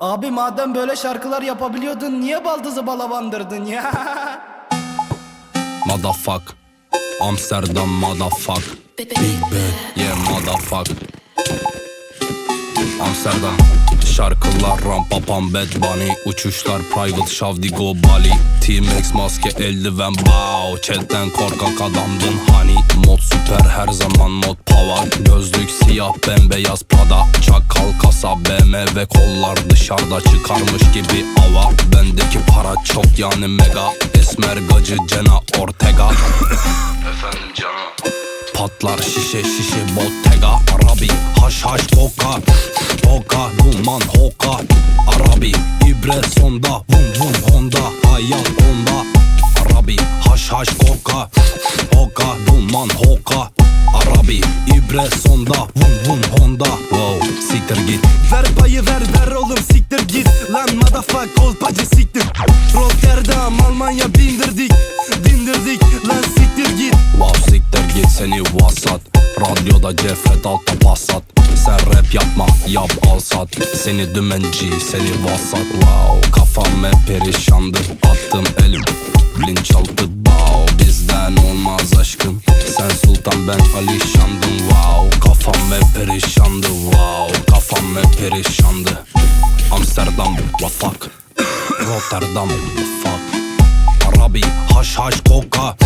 Abi madem böyle şarkılar yapabiliyordun niye baldızı balavandırdın ya? Motherfuck. Amsterdam motherfuck. Big bad Yeah motherfuck. Amsterdam Şarkılar rampa pam bad bunny. Uçuşlar private şavdigo Bali. T-Max maske eldiven bow. Chatten korkak adamdın hani Mod süper her zaman mod power. Gözlük siyah bembeyaz pada. Çakal kasa BMW kollar dışarıda çıkarmış gibi ava Bendeki para çok yani mega. Esmer gacı Cena Ortega. Efendim canım. Patlar şişe şişe bottega. Arabi haş haş koka sonda Vum vum honda Hayat onda. Arabi haş haş koka Hoka duman hoka. Arabi ibre sonda Vum vum honda. Wow siktir git. Ver payı ver ver oğlum siktir git. Lan motherfuck kolpacı seni vasat. Radyoda cefret altta passat. Sen rap yapma yap al sat. Seni dümenci seni vasat. Wow kafam hep perişandı Attım elim bilinçaltı Wow bizden olmaz aşkım. Sen sultan ben alişandım Wow kafam hep perişandı Wow kafam hep perişandı Amsterdam what fuck Rotterdam what fuck Arabi haş haş koka